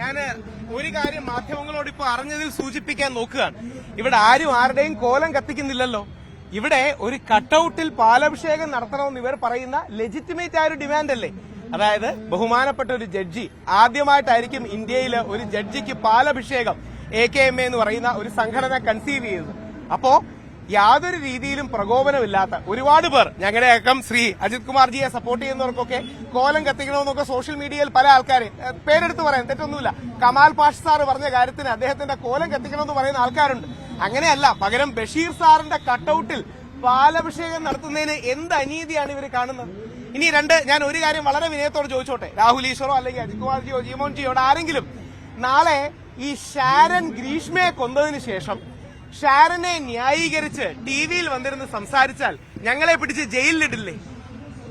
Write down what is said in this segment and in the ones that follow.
ഞാൻ ഒരു കാര്യം മാധ്യമങ്ങളോട് ഇപ്പൊ അറിഞ്ഞതിൽ സൂചിപ്പിക്കാൻ നോക്കുകയാണ്. ഇവിടെ ആരും ആരുടെയും കോലം കത്തിക്കുന്നില്ലല്ലോ. ഇവിടെ ഒരു കട്ടൌട്ടിൽ പാലഭിഷേകം നടത്തണമെന്ന് ഇവർ പറയുന്ന ലെജിറ്റിമേറ്റ് ആയ ഒരു ഡിമാൻഡ് അല്ലേ? അതായത് ബഹുമാനപ്പെട്ട ഒരു ജഡ്ജി ആദ്യമായിട്ടായിരിക്കും ഇന്ത്യയിൽ ഒരു ജഡ്ജിക്ക് പാലഭിഷേകം എ കെ എം എ എന്ന് പറയുന്ന ഒരു സംഘടന കൺസീവ് ചെയ്തത് അപ്പോ യാതൊരു രീതിയിലും പ്രകോപനമില്ലാത്ത ഒരുപാട് പേർ ഞങ്ങളുടെ അക്കം ശ്രീ അജിത് കുമാർജിയെ സപ്പോർട്ട് ചെയ്യുന്നവർക്കൊക്കെ കോലം കത്തിക്കണമെന്നൊക്കെ സോഷ്യൽ മീഡിയയിൽ പല ആൾക്കാരെ ഏഹ്, പേരെടുത്ത് പറയാൻ തെറ്റൊന്നുമില്ല. കമാൽ പാഷ് സാർ പറഞ്ഞ കാര്യത്തിന് അദ്ദേഹത്തിന്റെ കോലം കത്തിക്കണമെന്ന് പറയുന്ന ആൾക്കാരുണ്ട്. അങ്ങനെയല്ല പകരം ബഷീർ സാറിന്റെ കട്ടൌട്ടിൽ പാലഭിഷേകം നടത്തുന്നതിന് എന്ത് അനീതിയാണ് ഇവർ കാണുന്നത്? ഇനി രണ്ട് ഞാൻ ഒരു കാര്യം വളരെ വിനയത്തോട് ചോദിച്ചോട്ടെ. രാഹുൽ ഈശ്വറോ അല്ലെങ്കിൽ അജിത് കുമാർജിയോ ജിമോൻജിയോട് ആരെങ്കിലും നാളെ ഈ ഷാരൻ ഗ്രീഷ്മയെ കൊന്നതിന് ശേഷം ഷാരനെ ന്യായീകരിച്ച് ടി വിയിൽ വന്നിരുന്ന് സംസാരിച്ചാൽ ഞങ്ങളെ പിടിച്ച് ജയിലിലിടില്ലേ?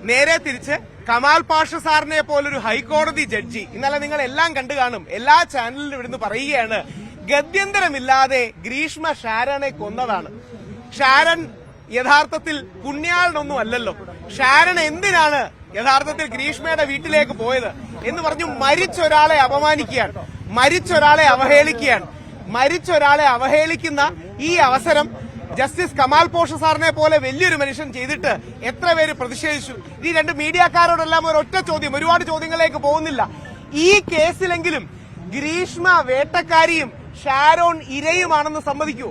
നേരെ തിരിച്ച് കമാൽ പാഷ സാറിനെ പോലൊരു ഹൈക്കോടതി ജഡ്ജി. ഇന്നലെ നിങ്ങൾ എല്ലാം കണ്ടു കാണും. എല്ലാ ചാനലിലും ഇവിടുന്ന് പറയുകയാണ് ഗത്യന്തരമില്ലാതെ ഗ്രീഷ്മ ഷാരനെ കൊന്നതാണ്. ഷാരൻ യഥാർത്ഥത്തിൽ പുണ്യാളനൊന്നും അല്ലല്ലോ. ഷാരൻ എന്തിനാണ് യഥാർത്ഥത്തിൽ ഗ്രീഷ്മയുടെ വീട്ടിലേക്ക് പോയത് എന്ന് പറഞ്ഞു മരിച്ചൊരാളെ അപമാനിക്കുകയാണ് മരിച്ചൊരാളെ അവഹേളിക്കുകയാണ്. മരിച്ചൊരാളെ അവഹേളിക്കുന്ന ഈ അവസരം ജസ്റ്റിസ് കമാൽ പോഷ സാറിനെ പോലെ വലിയൊരു മനുഷ്യൻ ചെയ്തിട്ട് എത്ര പേര് പ്രതിഷേധിച്ചു? ഈ രണ്ട് മീഡിയക്കാരോടെല്ലാം ഒറ്റ ചോദ്യം ഒരുപാട് ചോദ്യങ്ങളിലേക്ക് പോകുന്നില്ല. ഈ കേസിലെങ്കിലും ഗ്രീഷ്മ വേട്ടക്കാരിയും ഷാരോൺ ഇരയുമാണെന്ന് സമ്മതിക്കൂ.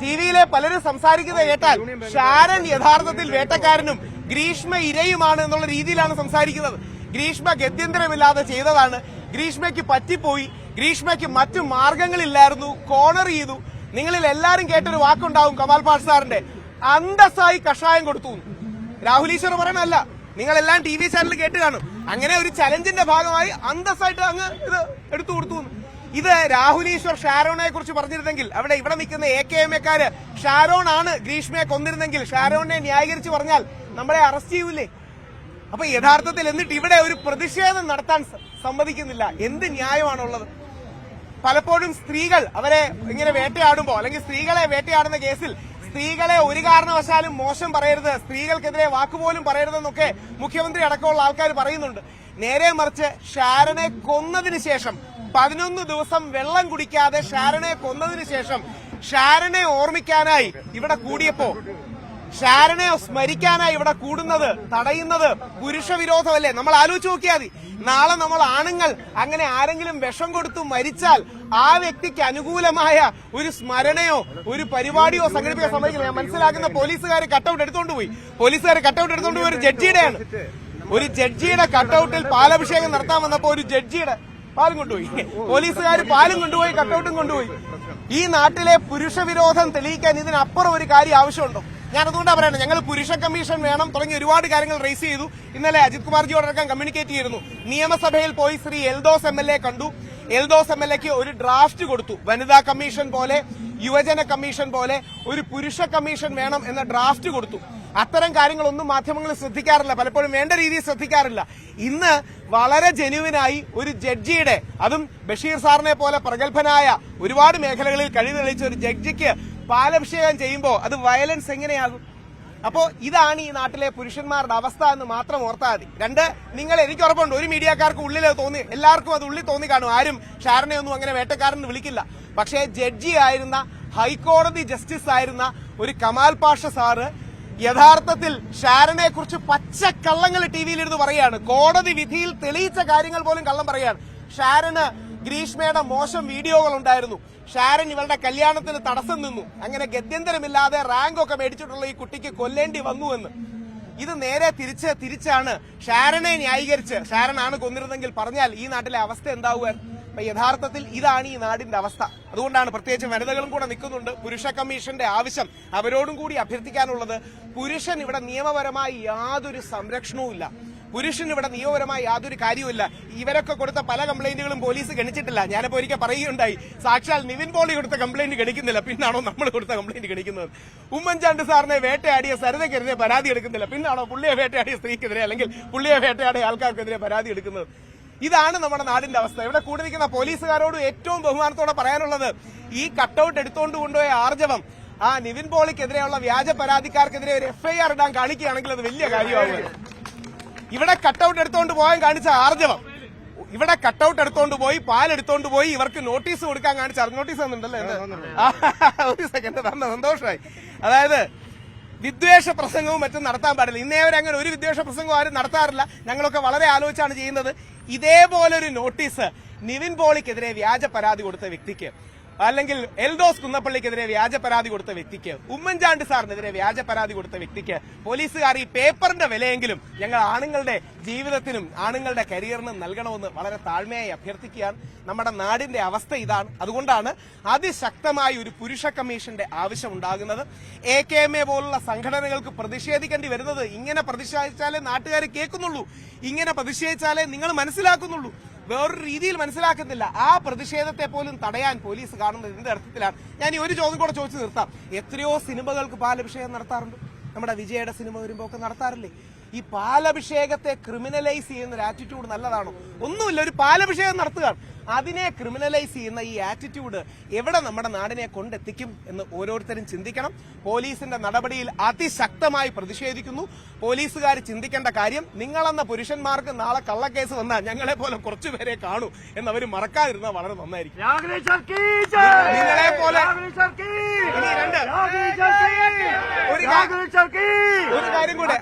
ടിവിയിലെ പലരും സംസാരിക്കുന്നത് കേട്ടാൽ ഷാരൻ യഥാർത്ഥത്തിൽ വേട്ടക്കാരനും ഗ്രീഷ്മ ഇരയുമാണ് എന്നുള്ള രീതിയിലാണ് സംസാരിക്കുന്നത്. ഗ്രീഷ്മ ഗത്യന്തരമില്ലാതെ ചെയ്തതാണ്. ഗ്രീഷ്മയ്ക്ക് പറ്റിപ്പോയി. ഗ്രീഷ്മയ്ക്ക് മറ്റു മാർഗങ്ങളില്ലായിരുന്നു. കോർണർ ചെയ്തു. നിങ്ങളിൽ എല്ലാരും കേട്ടൊരു വാക്കുണ്ടാവും കമാൽ പാഷ് സാറിന്റെ. അന്തസ്സായി കഷായം കൊടുത്തു. രാഹുൽ ഈശ്വർ പറയണല്ല നിങ്ങളെല്ലാം ടി വി ചാനൽ കേട്ട് കാണും. അങ്ങനെ ഒരു ചലഞ്ചിന്റെ ഭാഗമായി അന്തസ്സായിട്ട് അങ്ങ് ഇത് എടുത്തു കൊടുത്തു. ഇത് രാഹുൽ ഈശ്വർ ഷാരോണെ കുറിച്ച് പറഞ്ഞിരുന്നെങ്കിൽ അവിടെ ഇവിടെ നിൽക്കുന്ന എ കെ എം എക്കാര് ഷാരോൺ ആണ് ഗ്രീഷ്മയെ കൊന്നിരുന്നെങ്കിൽ ഷാരോണിനെ ന്യായീകരിച്ച് പറഞ്ഞാൽ നമ്മളെ അറസ്റ്റ് ചെയ്യൂലേ അപ്പൊ യഥാർത്ഥത്തിൽ എന്നിട്ട് ഇവിടെ ഒരു പ്രതിഷേധം നടത്താൻ സമ്മതിക്കുന്നില്ല. എന്ത് ന്യായമാണുള്ളത്? പലപ്പോഴും സ്ത്രീകൾ അവരെ ഇങ്ങനെ വേട്ടയാടുമ്പോ അല്ലെങ്കിൽ സ്ത്രീകളെ വേട്ടയാടുന്ന കേസിൽ സ്ത്രീകളെ ഒരു കാരണവശാലും മോശം പറയരുത് സ്ത്രീകൾക്കെതിരെ വാക്കുപോലും പറയരുതെന്നൊക്കെ മുഖ്യമന്ത്രി അടക്കമുള്ള ആൾക്കാർ പറയുന്നുണ്ട്. നേരെ മറിച്ച് ഷാരനെ കൊന്നതിന് ശേഷം പതിനൊന്ന് ദിവസം വെള്ളം കുടിക്കാതെ ഷാരനെ കൊന്നതിന് ശേഷം ഷാരനെ ഓർമ്മിക്കാനായി ഇവിടെ കൂടിയപ്പോ ഷാരനെ സ്മരിക്കാനായി ഇവിടെ കൂടുന്നത് തടയുന്നത് പുരുഷവിരോധമല്ലേ? നമ്മൾ ആലോചിച്ച് നോക്കിയാൽ മതി. നാളെ നമ്മൾ ആണുങ്ങൾ അങ്ങനെ ആരെങ്കിലും വിഷം കൊടുത്തു മരിച്ചാൽ ആ വ്യക്തിക്ക് അനുകൂലമായ ഒരു സ്മരണയോ ഒരു പരിപാടിയോ സംഘടിപ്പിക്കാൻ സമ്മതിക്കില്ല. ഞാൻ മനസ്സിലാക്കുന്ന പോലീസുകാർ കട്ടൗട്ട് എടുത്തോണ്ട് പോയി. പോലീസുകാർ കട്ടൗട്ട് എടുത്തോണ്ട് പോയി ഒരു ജഡ്ജിയുടെയാണ്. ഒരു ജഡ്ജിയുടെ കട്ടൗട്ടിൽ പാലഭിഷേകം നടത്താൻ വന്നപ്പോ ഒരു ജഡ്ജിയുടെ പാലും കൊണ്ടുപോയി. പോലീസുകാർ പാലും കൊണ്ടുപോയി കട്ടൗട്ടും കൊണ്ടുപോയി. ഈ നാട്ടിലെ പുരുഷവിരോധം തെളിയിക്കാൻ ഇതിനപ്പുറം ഒരു കാര്യം ആവശ്യമുണ്ടോ? ഞാൻ അതുകൊണ്ടാണ് പറയുന്നത് ഞങ്ങൾ പുരുഷ കമ്മീഷൻ വേണം തുടങ്ങി ഒരുപാട് കാര്യങ്ങൾ റേസ് ചെയ്തു. ഇന്നലെ അജിത് കുമാർജിയോടക്കം കമ്മ്യൂണിക്കേറ്റ് ചെയ്തിരുന്നു. നിയമസഭയിൽ പോയി Shri Eldhose M L A കണ്ടു. എൽദോസ് എം എൽ എക്ക് ഒരു ഡ്രാഫ്റ്റ് കൊടുത്തു. വനിതാ കമ്മീഷൻ പോലെ യുവജന കമ്മീഷൻ പോലെ ഒരു പുരുഷ കമ്മീഷൻ വേണം എന്ന ഡ്രാഫ്റ്റ് കൊടുത്തു. അത്തരം കാര്യങ്ങളൊന്നും മാധ്യമങ്ങൾ ശ്രദ്ധിക്കാറില്ല. പലപ്പോഴും വേണ്ട രീതിയിൽ ശ്രദ്ധിക്കാറില്ല. ഇന്ന് വളരെ ജെന്യുവിനായി ഒരു ജഡ്ജിയുടെ അതും ബഷീർ സാറിനെ പോലെ പ്രഗത്ഭനായ ഒരുപാട് മേഖലകളിൽ കഴിവ് തെളിയിച്ച ഒരു ജഡ്ജിക്ക് പാലഭിഷേകം ചെയ്യുമ്പോൾ അത് വയലൻസ് എങ്ങനെയാകും? അപ്പോ ഇതാണ് ഈ നാട്ടിലെ പുരുഷന്മാരുടെ അവസ്ഥ എന്ന് മാത്രം ഓർത്താൽ മതി. രണ്ട് നിങ്ങൾ എനിക്ക് ഉറപ്പുണ്ട്. ഒരു മീഡിയക്കാർക്ക് ഉള്ളിൽ തോന്നി എല്ലാവർക്കും അത് ഉള്ളിൽ തോന്നി കാണും. ആരും ഷാരനെ ഒന്നും അങ്ങനെ വേട്ടക്കാരൻ വിളിക്കില്ല. പക്ഷേ ജഡ്ജി ആയിരുന്ന ഹൈക്കോടതി ജസ്റ്റിസ് ആയിരുന്ന ഒരു കമാൽ പാഷ സാറ് യഥാർത്ഥത്തിൽ ഷാരനെ കുറിച്ച് പച്ചക്കള്ളങ്ങൾ ടി വിയിലിരുന്ന് പറയാണ് കോടതി വിധിയിൽ തെളിയിച്ച കാര്യങ്ങൾ പോലും കള്ളം പറയാണ് ഷാരന് ഗ്രീഷ്മയുടെ മോശം വീഡിയോകൾ ഉണ്ടായിരുന്നു. ഷാരൻ ഇവളുടെ കല്യാണത്തിന് തടസ്സം നിന്നു. അങ്ങനെ ഗത്യന്തരമില്ലാതെ റാങ്ക് ഒക്കെ മേടിച്ചിട്ടുള്ള ഈ കുട്ടിക്ക് കൊല്ലേണ്ടി വന്നു എന്ന്. ഇത് നേരെ തിരിച്ച് തിരിച്ചാണ് ഷാരനെ ന്യായീകരിച്ച്. ഷാരനാണ് കൊന്നിരുന്നെങ്കിൽ പറഞ്ഞാൽ ഈ നാട്ടിലെ അവസ്ഥ എന്താവുക? അപ്പൊ യഥാർത്ഥത്തിൽ ഇതാണ് ഈ നാടിന്റെ അവസ്ഥ. അതുകൊണ്ടാണ് പ്രത്യേകിച്ച് വനിതകളും കൂടെ നിൽക്കുന്നുണ്ട്. പുരുഷ കമ്മീഷന്റെ ആവശ്യം അവരോടും കൂടി അഭ്യർത്ഥിക്കാനുള്ളത് പുരുഷൻ ഇവിടെ നിയമപരമായി യാതൊരു സംരക്ഷണവും ഇല്ല പുരുഷൻ ഇവിടെ നിയമപരമായി യാതൊരു കാര്യവുമില്ല. ഇവരൊക്കെ കൊടുത്ത പല കംപ്ലൈന്റുകളും പോലീസ് ഗണിച്ചിട്ടില്ല. ഞാനിപ്പോ ഒരിക്കൽ പറയുകയുണ്ടായി. സാക്ഷാൽ നിവിൻ പോളി കൊടുത്ത കംപ്ലൈന്റ് ഗണിക്കുന്നില്ല. പിന്നാണോ നമ്മൾ കൊടുത്ത കംപ്ലൈന്റ് ഗണിക്കുന്നത്. ഉമ്മൻചാണ്ടി സാറിനെ വേട്ടയാടിയ സരിതയ്ക്കെതിരെ പരാതി എടുക്കുന്നില്ല. പിന്നാണോ പുള്ളിയെ വേട്ടയാടിയ സ്ത്രീക്കെതിരെ അല്ലെങ്കിൽ പുള്ളിയെ വേട്ടയാടിയ ആൾക്കാർക്കെതിരെ പരാതി എടുക്കുന്നത്. ഇതാണ് നമ്മുടെ നാടിന്റെ അവസ്ഥ. ഇവിടെ കൂടി നിൽക്കുന്ന പോലീസുകാരോട് ഏറ്റവും ബഹുമാനത്തോടെ പറയാനുള്ളത് ഈ കട്ടൌട്ട് എടുത്തുകൊണ്ട് കൊണ്ടുപോയ ആർജവം. ആ നിവിൻ പോളിക്കെതിരെയുള്ള വ്യാജ പരാതിക്കാർക്കെതിരെ ഒരു എഫ്ഐആർ ഇടാൻ കാണിക്കുകയാണെങ്കിൽ അത് വലിയ കാര്യമാകും ഇവിടെ കട്ടൌട്ട് എടുത്തോണ്ട് പോകാൻ കാണിച്ച ആർജവം. ഇവിടെ കട്ടൗട്ട് എടുത്തോണ്ട് പോയി പാൽ എടുത്തോണ്ട് പോയി ഇവർക്ക് നോട്ടീസ് കൊടുക്കാൻ കാണിച്ച നോട്ടീസ് തന്നിട്ടുണ്ടല്ലേ ഒരു സെക്കൻഡ് തന്ന സന്തോഷമായി. അതായത് വിദ്വേഷ പ്രസംഗവും മറ്റും നടത്താൻ പാടില്ല. ഇന്നേ വരെ അങ്ങനെ ഒരു വിദ്വേഷ പ്രസംഗവും ആരും നടത്താറില്ല. ഞങ്ങളൊക്കെ വളരെ ആലോചിച്ചാണ് ചെയ്യുന്നത്. ഇതേപോലൊരു നോട്ടീസ് നിവിൻ പോളിക്കെതിരെ വ്യാജ പരാതി കൊടുത്ത വ്യക്തിക്ക്. അല്ലെങ്കിൽ എൽദോസ് കുന്നപ്പള്ളിക്കെതിരെ വ്യാജ പരാതി കൊടുത്ത വ്യക്തിക്ക് ഉമ്മൻചാണ്ടി സാറിനെതിരെ വ്യാജ പരാതി കൊടുത്ത വ്യക്തിക്ക് പോലീസുകാർ ഈ പേപ്പറിന്റെ വിലയെങ്കിലും ഞങ്ങൾ ആണുങ്ങളുടെ ജീവിതത്തിനും ആണുങ്ങളുടെ കരിയറിനും നൽകണമെന്ന് വളരെ താഴ്മയായി അഭ്യർത്ഥിക്കുകയാണ്. നമ്മുടെ നാടിന്റെ അവസ്ഥ ഇതാണ്. അതുകൊണ്ടാണ് അതിശക്തമായ ഒരു പുരുഷ കമ്മീഷന്റെ ആവശ്യം ഉണ്ടാകുന്നത്. എ കെ എം എ പോലുള്ള സംഘടനകൾക്ക് പ്രതിഷേധിക്കേണ്ടി വരുന്നത് ഇങ്ങനെ പ്രതിഷേധിച്ചാലേ നാട്ടുകാർ കേൾക്കുന്നുള്ളൂ. ഇങ്ങനെ പ്രതിഷേധിച്ചാലേ നിങ്ങൾ മനസ്സിലാക്കുന്നുള്ളൂ. വേറൊരു രീതിയിൽ മനസ്സിലാക്കുന്നില്ല. ആ പ്രതിഷേധത്തെ പോലും തടയാൻ പോലീസ് കാണുന്നത് എന്ത് അർത്ഥത്തിലാണ്? ഞാൻ ഈ ഒരു ചോദ്യം കൂടെ ചോദിച്ചു നിർത്താം. എത്രയോ സിനിമകൾക്ക് പാലഭിഷേകം നടത്താറുണ്ട്. നമ്മുടെ വിജയയുടെ സിനിമ വരുമ്പോ ഒക്കെ നടത്താറില്ലേ? ഈ പാലഭിഷേകത്തെ ക്രിമിനലൈസ് ചെയ്യുന്ന ഒരു ആറ്റിറ്റ്യൂഡ് നല്ലതാണോ? ഒന്നുമില്ല ഒരു പാലഭിഷേകം നടത്തുക അതിനെ ക്രിമിനലൈസ് ചെയ്യുന്ന ഈ ആറ്റിറ്റ്യൂഡ് എവിടെ നമ്മുടെ നാടിനെ കൊണ്ടെത്തിക്കും എന്ന് ഓരോരുത്തരും ചിന്തിക്കണം. പോലീസിന്റെ നടപടിയിൽ അതിശക്തമായി പ്രതിഷേധിക്കുന്നു. പോലീസുകാർ ചിന്തിക്കേണ്ട കാര്യം നിങ്ങളെന്ന പുരുഷന്മാർക്ക് നാളെ കള്ളക്കേസ് വന്നാൽ ഞങ്ങളെ പോലെ കുറച്ചുപേരെ കാണൂ എന്നവർ മറക്കാതിരുന്നാൽ വളരെ നന്നായിരിക്കും. നിങ്ങളെ പോലെ ഒരു കാര്യം കൂടെ.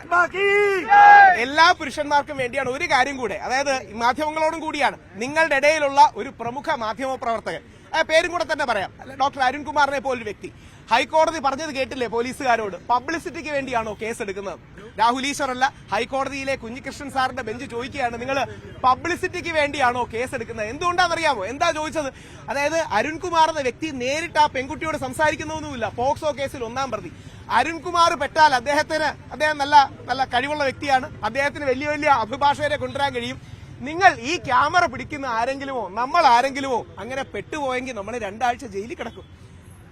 എല്ലാ പുരുഷന്മാർക്കും വേണ്ടിയാണ് ഒരു കാര്യം കൂടെ. അതായത് മാധ്യമങ്ങളോടും കൂടിയാണ്. നിങ്ങളുടെ ഇടയിലുള്ള ഒരു പ്രമുഖ മാധ്യമ പ്രവർത്തകൻ. പേരും കൂടെ തന്നെ പറയാം. ഡോക്ടർ അരുൺകുമാറിനെ പോലൊരു വ്യക്തി. ഹൈക്കോടതി പറഞ്ഞത് കേട്ടില്ലേ പോലീസുകാരോട്? പബ്ലിസിറ്റിക്ക് വേണ്ടിയാണോ കേസ് എടുക്കുന്നത് രാഹുൽ അല്ല ഹൈക്കോടതിയിലെ കുഞ്ഞികൃഷ്ണൻ സാറിന്റെ ബെഞ്ച് ചോദിക്കുകയാണ്. നിങ്ങൾ പബ്ലിസിറ്റിക്ക് വേണ്ടിയാണോ കേസ് എടുക്കുന്നത് എന്തുകൊണ്ടാണെന്നറിയാമോ എന്താ ചോദിച്ചത്? അതായത് അരുൺകുമാർ എന്ന വ്യക്തി നേരിട്ട് ആ പെൺകുട്ടിയോട് സംസാരിക്കുന്നൊന്നുമില്ല. പോക്സോ കേസിൽ ഒന്നാം പ്രതി. അരുൺകുമാർ പെട്ടാൽ അദ്ദേഹത്തിന് അദ്ദേഹം നല്ല നല്ല കഴിവുള്ള വ്യക്തിയാണ്. അദ്ദേഹത്തിന് വലിയ വലിയ അഭിഭാഷകരെ കൊണ്ടുവരാൻ കഴിയും. നിങ്ങൾ ഈ ക്യാമറ പിടിക്കുന്ന ആരെങ്കിലുമോ നമ്മൾ ആരെങ്കിലുമോ അങ്ങനെ പെട്ടുപോയെങ്കിൽ നമ്മൾ രണ്ടാഴ്ച ജയിലിൽ കിടക്കും.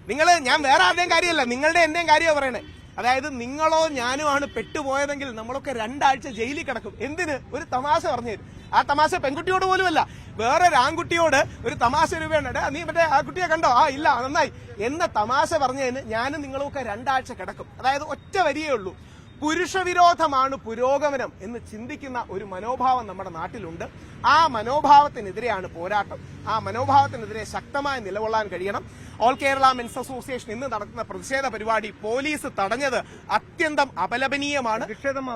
നിങ്ങൾ ഞാൻ വേറെ ആരുടെയും കാര്യമല്ല നിങ്ങളുടെ എന്റെയും കാര്യമാണ് പറയണേ. അതായത് നിങ്ങളോ ഞാനോ ആണ് പെട്ടുപോയതെങ്കിൽ നമ്മളൊക്കെ രണ്ടാഴ്ച ജയിലിൽ കിടക്കും. എന്തിന്? ഒരു തമാശ പറഞ്ഞു ആ തമാശ പെൺകുട്ടിയോട് പോലുമല്ല. വേറെ ആൺകുട്ടിയോട് ഒരു തമാശ രൂപയാണ് നീ മറ്റേ ആ കുട്ടിയെ കണ്ടോ? ആ ഇല്ല നന്നായി. എന്ന തമാശ പറഞ്ഞതിന് ഞാനും നിങ്ങളൊക്കെ രണ്ടാഴ്ച കിടക്കും. അതായത് ഒറ്റ വരിയേ ഉള്ളൂ. പുരുഷവിരോധമാണ് പുരോഗമനം എന്ന് ചിന്തിക്കുന്ന ഒരു മനോഭാവം നമ്മുടെ നാട്ടിലുണ്ട്. ആ മനോഭാവത്തിനെതിരെയാണ് പോരാട്ടം. ആ മനോഭാവത്തിനെതിരെ ശക്തമായി നിലകൊള്ളാൻ കഴിയണം. ഓൾ കേരള മെൻസ് അസോസിയേഷൻ ഇന്ന് നടത്തുന്ന പ്രതിഷേധ പരിപാടി പോലീസ് തടഞ്ഞത് അത്യന്തം അപലപനീയമാണ്. പ്രതിഷേധം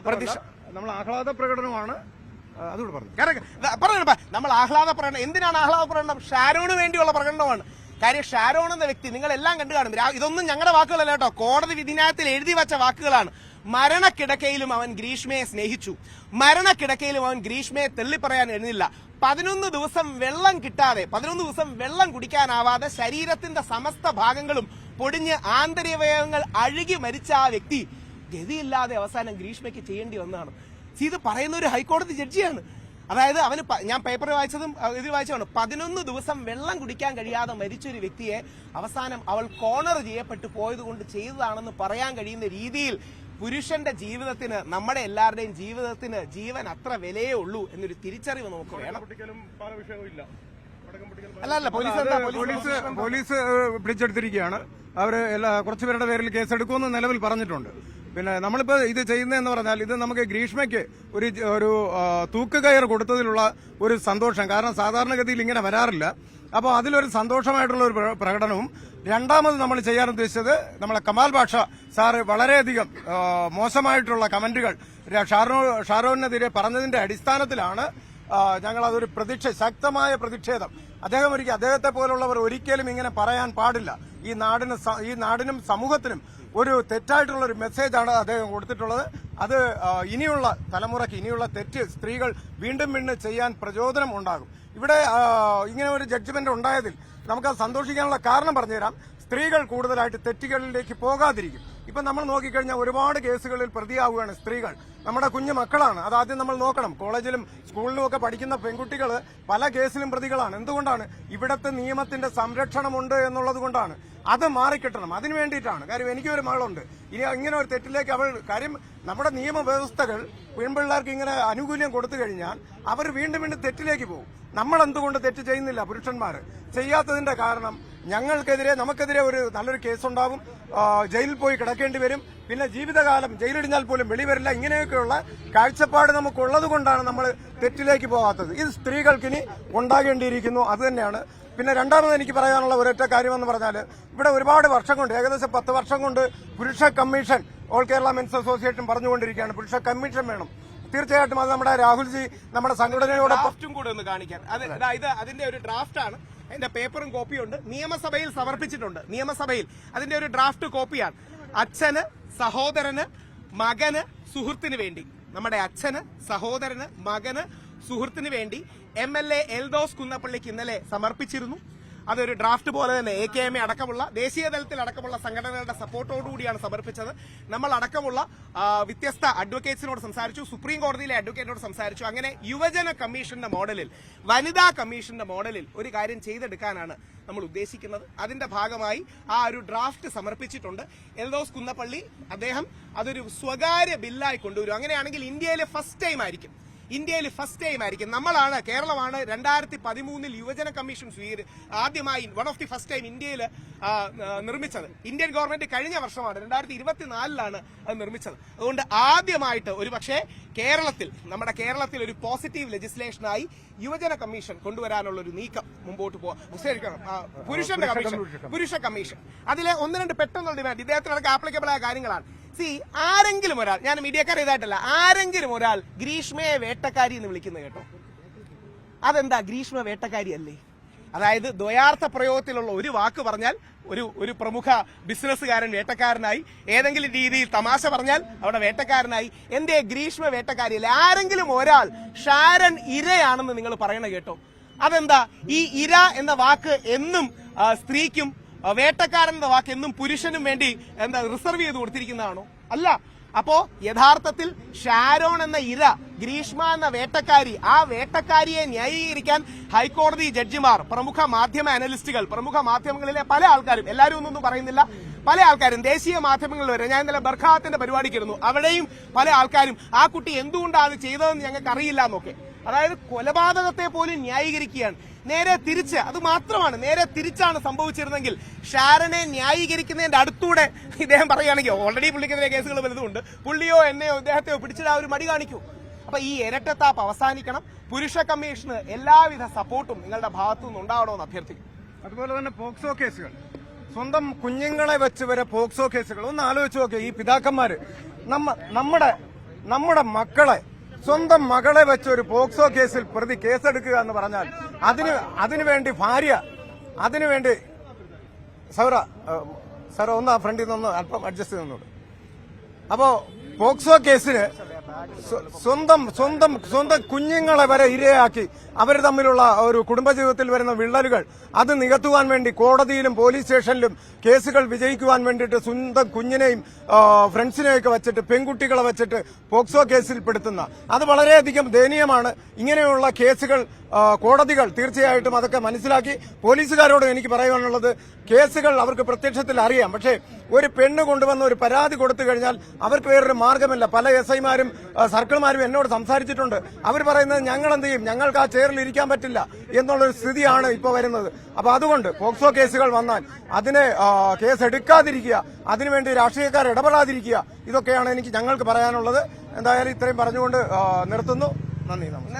നമ്മൾ ആഹ്ലാദ പ്രകടനമാണ് അതുകൊണ്ട് പറഞ്ഞു. പറഞ്ഞു നമ്മൾ ആഹ്ലാദ പ്രകടനം എന്തിനാണ് ആഹ്ലാദ പ്രകടനം? ഷാരോണ് വേണ്ടിയുള്ള പ്രകടനമാണ്. കാര്യം ഷാരോൺ എന്ന വ്യക്തി നിങ്ങൾ എല്ലാം കണ്ടു കാണും. ഇതൊന്നും ഞങ്ങളുടെ വാക്കുകളല്ല കേട്ടോ. കോടതി വിധിന്യായത്തിൽ എഴുതി വെച്ച വാക്കുകളാണ്. മരണക്കിടക്കയിലും അവൻ ഗ്രീഷ്മയെ സ്നേഹിച്ചു. മരണക്കിടക്കയിലും അവൻ ഗ്രീഷ്മയെ തെള്ളിപ്പറയാൻ എഴുന്നില്ല. പതിനൊന്ന് ദിവസം വെള്ളം കിട്ടാതെ പതിനൊന്ന് ദിവസം വെള്ളം കുടിക്കാനാവാതെ ശരീരത്തിന്റെ സമസ്ത ഭാഗങ്ങളും പൊടിഞ്ഞ് ആന്തരികവയവങ്ങൾ അഴുകി മരിച്ച ആ വ്യക്തി ഗതിയില്ലാതെ അവസാനം ഗ്രീഷ്മയ്ക്ക് ചെയ്യേണ്ടി വന്നതാണ്. ഇത് പറയുന്ന ഒരു ഹൈക്കോടതി ജഡ്ജിയാണ്. അതായത് അവന് ഞാൻ പേപ്പർ വായിച്ചതും ഇത് വായിച്ചതാണ്. പതിനൊന്ന് ദിവസം വെള്ളം കുടിക്കാൻ കഴിയാതെ മരിച്ച ഒരു വ്യക്തിയെ അവസാനം അവൾ കോണർ ചെയ്യപ്പെട്ടു പോയത് കൊണ്ട് ചെയ്തതാണെന്ന് പറയാൻ കഴിയുന്ന രീതിയിൽ പുരുഷന്റെ ജീവിതത്തിന് നമ്മുടെ എല്ലാവരുടെയും ജീവിതത്തിന് ജീവൻ അത്ര വിലയേ ഉള്ളൂ എന്നൊരു തിരിച്ചറിവ് നമുക്ക് വേണം. അല്ല അല്ല പോലീസ് പോലീസ് പോലീസ് പിടിച്ചെടുത്തിരിക്കുകയാണ്. അവർ എല്ലാ കുറച്ചുപേരുടെ പേരിൽ കേസെടുക്കുമെന്ന് നിലവിൽ പറഞ്ഞിട്ടുണ്ട്. പിന്നെ നമ്മളിപ്പോ ഇത് ചെയ്യുന്നതെന്ന് പറഞ്ഞാൽ ഇത് നമുക്ക് ഗ്രീഷ്മയ്ക്ക് ഒരു ഒരു തൂക്കുകയർ കൊടുത്തതിലുള്ള ഒരു സന്തോഷം. കാരണം സാധാരണഗതിയിൽ ഇങ്ങനെ വരാറില്ല. അപ്പോൾ അതിലൊരു സന്തോഷമായിട്ടുള്ള ഒരു പ്രകടനവും രണ്ടാമത് നമ്മൾ ചെയ്യാൻ ഉദ്ദേശിച്ചത് നമ്മളെ കമാൽ ബാഷ സാറ് വളരെയധികം മോശമായിട്ടുള്ള കമന്റുകൾ ഷാറോ ഷാരോ ഷാരോനെതിരെ പറഞ്ഞതിന്റെ അടിസ്ഥാനത്തിലാണ് ഞങ്ങൾ അതൊരു പ്രതിഷേ ശക്തമായ പ്രതിഷേധം. അദ്ദേഹം ഒരിക്കൽ അദ്ദേഹത്തെ പോലുള്ളവർ ഒരിക്കലും ഇങ്ങനെ പറയാൻ പാടില്ല. ഈ നാടിന് ഈ നാടിനും സമൂഹത്തിനും ഒരു തെറ്റായിട്ടുള്ള ഒരു മെസ്സേജാണ് അദ്ദേഹം കൊടുത്തിട്ടുള്ളത്. അത് ഇനിയുള്ള തലമുറയ്ക്ക് ഇനിയുള്ള തെറ്റ് സ്ത്രീകൾ വീണ്ടും വീണ്ടും ചെയ്യാൻ പ്രചോദനം ഉണ്ടാകും. ഇവിടെ ഇങ്ങനെ ഒരു ജഡ്ജ്മെന്റ് ഉണ്ടായതിൽ നമുക്ക് സന്തോഷിക്കാനുള്ള കാരണം പറഞ്ഞുതരാം. സ്ത്രീകൾ കൂടുതലായിട്ട് തെറ്റുകളിലേക്ക് പോകാതിരിക്കും. ഇപ്പൊ നമ്മൾ നോക്കിക്കഴിഞ്ഞാൽ ഒരുപാട് കേസുകളിൽ പ്രതിയാവുകയാണ് സ്ത്രീകൾ. നമ്മുടെ കുഞ്ഞു മക്കളാണ്. അത് ആദ്യം നമ്മൾ നോക്കണം. കോളേജിലും സ്കൂളിലും ഒക്കെ പഠിക്കുന്ന പെൺകുട്ടികൾ പല കേസിലും പ്രതികളാണ്. എന്തുകൊണ്ടാണ്? ഇവിടത്തെ നിയമത്തിന്റെ സംരക്ഷണമുണ്ട് എന്നുള്ളത് കൊണ്ടാണ്. അത് മാറിക്കിട്ടണം. അതിനു വേണ്ടിയിട്ടാണ്. കാര്യം എനിക്കൊരു മകളുണ്ട്. ഇനി ഇങ്ങനെ ഒരു തെറ്റിലേക്ക് അവൾ കാര്യം നമ്മുടെ നിയമവ്യവസ്ഥകൾ പെൺപിള്ളേർക്ക് ഇങ്ങനെ ആനുകൂല്യം കൊടുത്തു കഴിഞ്ഞാൽ അവർ വീണ്ടും വീണ്ടും തെറ്റിലേക്ക് പോകും. നമ്മൾ എന്തുകൊണ്ട് തെറ്റ് ചെയ്യുന്നില്ല പുരുഷന്മാർ ചെയ്യാത്തതിന്റെ കാരണം ഞങ്ങൾക്കെതിരെ നമുക്കെതിരെ ഒരു നല്ലൊരു കേസുണ്ടാവും. ജയിലിൽ പോയി കിടക്കേണ്ടി വരും. പിന്നെ ജീവിതകാലം ജയിലിടിഞ്ഞാൽ പോലും വെളി വരില്ല. ഇങ്ങനെയൊക്കെയുള്ള കാഴ്ചപ്പാട് നമുക്കുള്ളത് കൊണ്ടാണ് നമ്മൾ തെറ്റിലേക്ക് പോകാത്തത്. ഇത് സ്ത്രീകൾക്കിനി ഉണ്ടാകേണ്ടിയിരിക്കുന്നു. അത് തന്നെയാണ്. പിന്നെ രണ്ടാമത് എനിക്ക് പറയാനുള്ള ഒരൊറ്റ കാര്യമെന്ന് പറഞ്ഞാൽ ഇവിടെ ഒരുപാട് വർഷം കൊണ്ട് ഏകദേശം പത്ത് വർഷം കൊണ്ട് പുരുഷ commission all Kerala men's association പറഞ്ഞുകൊണ്ടിരിക്കുകയാണ്. പുരുഷ കമ്മീഷൻ വേണം. തീർച്ചയായിട്ടും അത് നമ്മുടെ രാഹുൽജി നമ്മുടെ സംഘടനയോടൊപ്പം കൂടെ ഒന്ന് കാണിക്കാൻ ഇതാ അതിന്റെ ഒരു ഡ്രാഫ്റ്റ് ആണ്. അതിന്റെ പേപ്പറും കോപ്പിയും ഉണ്ട് നിയമസഭയിൽ സമർപ്പിച്ചിട്ടുണ്ട്. നിയമസഭയിൽ. അതിന്റെ ഒരു ഡ്രാഫ്റ്റ് കോപ്പിയാണ്. അച്ഛന് സഹോദരന് മകന് സുഹൃത്തിന് വേണ്ടി. നമ്മുടെ അച്ഛന് സഹോദരന് മകന് സുഹൃത്തിന് വേണ്ടി എം എൽ എ എൽദോസ് കുന്നപ്പള്ളിക്ക് ഇന്നലെ സമർപ്പിച്ചിരുന്നു. അതൊരു ഡ്രാഫ്റ്റ് പോലെ തന്നെ എ കെ എം എ അടക്കമുള്ള ദേശീയ തലത്തിൽ അടക്കമുള്ള സംഘടനകളുടെ സപ്പോർട്ടോടുകൂടിയാണ് സമർപ്പിച്ചത്. നമ്മൾ അടക്കമുള്ള വ്യത്യസ്ത അഡ്വക്കേറ്റ്സിനോട് സംസാരിച്ചു സുപ്രീം കോടതിയിലെ അഡ്വക്കേറ്റിനോട് സംസാരിച്ചു. അങ്ങനെ യുവജന കമ്മീഷന്റെ മോഡലിൽ വനിതാ കമ്മീഷന്റെ മോഡലിൽ ഒരു കാര്യം ചെയ്തെടുക്കാനാണ് നമ്മൾ ഉദ്ദേശിക്കുന്നത്. അതിന്റെ ഭാഗമായി ആ ഒരു ഡ്രാഫ്റ്റ് സമർപ്പിച്ചിട്ടുണ്ട്. എൽദോസ് കുന്നപ്പള്ളി അദ്ദേഹം അതൊരു സ്വകാര്യ ബില്ലായി കൊണ്ടുവരും. അങ്ങനെയാണെങ്കിൽ ഇന്ത്യയിലെ ഫസ്റ്റ് ടൈം ആയിരിക്കും. ഇന്ത്യയിൽ ഫസ്റ്റ് ടൈം ആയിരിക്കും. നമ്മളാണ് കേരളമാണ് രണ്ടായിരത്തി പതിമൂന്നിൽ യുവജന കമ്മീഷൻ സ്വീകരി ആദ്യമായി one of the first time ഇന്ത്യയിൽ നിർമ്മിച്ചത്. ഇന്ത്യൻ ഗവൺമെന്റ് കഴിഞ്ഞ വർഷമാണ് രണ്ടായിരത്തി ഇരുപത്തിനാലിലാണ് അത് നിർമ്മിച്ചത്. അതുകൊണ്ട് ആദ്യമായിട്ട് ഒരു പക്ഷേ കേരളത്തിൽ നമ്മുടെ കേരളത്തിൽ ഒരു പോസിറ്റീവ് ലെജിസ്ലേഷനായി യുവജന കമ്മീഷൻ കൊണ്ടുവരാനുള്ള ഒരു നീക്കം മുമ്പോട്ട് പോകാം പുരുഷന്റെ കമ്മീഷൻ. പുരുഷ കമ്മീഷൻ. അതിലെ ഒന്ന് രണ്ട് പെട്ടെന്നുള്ള ഡിമാൻഡ് ഇദ്ദേഹത്തിനൊക്കെ ആപ്ലിക്കബിൾ ആയ കാര്യങ്ങളാണ്. സി ആരെങ്കിലും ഒരാൾ ഞാൻ മീഡിയക്കാർ ഇതായിട്ടല്ല ആരെങ്കിലും ഒരാൾ ഗ്രീഷ്മയെ വേട്ടക്കാരി എന്ന് വിളിക്കുന്നത് കേട്ടോ. അതെന്താ ഗ്രീഷ്മ വേട്ടക്കാരി അല്ലേ? അതായത് ദ്വയാർത്ഥ പ്രയോഗത്തിലുള്ള ഒരു വാക്ക് പറഞ്ഞാൽ ഒരു ഒരു പ്രമുഖ ബിസിനസ്സുകാരൻ വേട്ടക്കാരനായി ഏതെങ്കിലും രീതിയിൽ തമാശ പറഞ്ഞാൽ അവിടെ വേട്ടക്കാരനായി. എന്റെ ഗ്രീഷ്മ വേട്ടക്കാരിയല്ലേ ആരെങ്കിലും ഒരാൾ ഷാരൻ ഇരയാണെന്ന് നിങ്ങൾ പറയണ കേട്ടോ. അതെന്താ ഈ ഇര എന്ന വാക്ക് എന്നും സ്ത്രീക്കും വേട്ടക്കാരൻ എന്ന വാക്ക് എന്നും പുരുഷനും വേണ്ടി എന്താ റിസർവ് ചെയ്ത് കൊടുത്തിരിക്കുന്നതാണോ? അല്ല. അപ്പോ യഥാർത്ഥത്തിൽ ഷാരോൺ എന്ന ഇര ഗ്രീഷ്മ എന്ന വേട്ടക്കാരി ആ വേട്ടക്കാരിയെ ന്യായീകരിക്കാൻ ഹൈക്കോടതി ജഡ്ജിമാർ പ്രമുഖ മാധ്യമ അനലിസ്റ്റുകൾ പ്രമുഖ മാധ്യമങ്ങളിലെ പല ആൾക്കാരും എല്ലാവരും ഒന്നും പറയുന്നില്ല പല ആൾക്കാരും ദേശീയ മാധ്യമങ്ങളിൽ വരെ ഞാൻ ഇന്നലെ ബർഖാത്തിന്റെ പരിപാടിക്കിരുന്നു അവിടെയും പല ആൾക്കാരും ആ കുട്ടി എന്തുകൊണ്ടാണ് ചെയ്തതെന്ന് ഞങ്ങൾക്ക് അറിയില്ല എന്നൊക്കെ. അതായത് കൊലപാതകത്തെ പോലും ന്യായീകരിക്കുകയാണ്. നേരെ തിരിച്ച് അത് മാത്രമാണ്. നേരെ തിരിച്ചാണ് സംഭവിച്ചിരുന്നെങ്കിൽ ഷാരനെ ന്യായീകരിക്കുന്നതിന്റെ അടുത്തൂടെ ഇദ്ദേഹം പറയുകയാണെങ്കിൽ ഓൾറെഡി പുള്ളിക്കെതിരെ കേസുകൾ വലുതുണ്ട് പുള്ളിയോ എന്നെയോ ഇദ്ദേഹത്തെയോ പിടിച്ചിട്ട് ആ ഒരു മടി കാണിക്കൂ. അപ്പൊ ഈ ഇരട്ടത്താപ്പ് അവസാനിക്കണം. പുരുഷ കമ്മീഷന് എല്ലാവിധ സപ്പോർട്ടും നിങ്ങളുടെ ഭാഗത്തു നിന്ന് ഉണ്ടാവണമെന്ന് അഭ്യർത്ഥിക്കും അതുപോലെ തന്നെ പോക്സോ കേസുകൾ. സ്വന്തം കുഞ്ഞുങ്ങളെ വെച്ച് വരെ പോക്സോ കേസുകൾ. ഒന്ന് ആലോചിച്ച് നോക്കിയ ഈ പിതാക്കന്മാര്. നമ്മ നമ്മുടെ നമ്മുടെ മക്കളെ സ്വന്തം മകളെ വെച്ച് ഒരു പോക്സോ കേസിൽ പ്രതി കേസെടുക്കുക എന്ന് പറഞ്ഞാൽ അതിന് അതിനുവേണ്ടി ഭാര്യ അതിനുവേണ്ടി സൗര സൗര ഒന്ന് ആ ഫ്രണ്ടിൽ നിന്ന് അല്പം അഡ്ജസ്റ്റ് ചെയ്യുന്നുണ്ട് അപ്പോ പോക്സോ കേസിന് സ്വ- സ്വന്തം സ്വന്തം സ്വന്തം കുഞ്ഞുങ്ങളെ വരെ ഇരയാക്കി അവർ തമ്മിലുള്ള ഒരു കുടുംബജീവിതത്തിൽ വരുന്ന വിള്ളലുകൾ അത് നികത്തുവാൻ വേണ്ടി കോടതിയിലും പോലീസ് സ്റ്റേഷനിലും കേസുകൾ വിജയിക്കുവാൻ വേണ്ടിയിട്ട് സ്വന്തം കുഞ്ഞിനെയും ഫ്രണ്ട്സിനെയൊക്കെ വെച്ചിട്ട് പെൺകുട്ടികളെ വെച്ചിട്ട് പോക്സോ കേസിൽ പെടുത്തുന്ന അത് വളരെയധികം ദയനീയമാണ്. ഇങ്ങനെയുള്ള കേസുകൾ കോടതികൾ തീർച്ചയായിട്ടും അതൊക്കെ മനസ്സിലാക്കി പോലീസുകാരോട് എനിക്ക് പറയാനുള്ളത് കേസുകൾ അവർക്ക് പ്രത്യക്ഷത്തിൽ അറിയാം. പക്ഷേ ഒരു പെണ്ണ് കൊണ്ടുവന്ന ഒരു പരാതി കൊടുത്തു കഴിഞ്ഞാൽ അവർക്ക് വേറൊരു മാർഗമില്ല. പല എസ് ഐമാരും സർക്കിൾമാരും എന്നോട് സംസാരിച്ചിട്ടുണ്ട്. അവർ പറയുന്നത് ഞങ്ങൾ എന്ത് ചെയ്യും ഞങ്ങൾക്ക് ആ ചെയറിൽ ഇരിക്കാൻ പറ്റില്ല എന്നുള്ളൊരു സ്ഥിതിയാണ് ഇപ്പോൾ വരുന്നത്. അപ്പോൾ അതുകൊണ്ട് പോക്സോ കേസുകൾ വന്നാൽ അതിനെ കേസ് എടുക്കാതിരിക്കുക അതിനുവേണ്ടി രാഷ്ട്രീയക്കാർ ഇടപെടാതിരിക്കുക. ഇതൊക്കെയാണ് എനിക്ക് ഞങ്ങൾക്ക് പറയാനുള്ളത്. എന്തായാലും ഇത്രയും പറഞ്ഞുകൊണ്ട് നിർത്തുന്നു. നന്ദി നമസ്കാരം.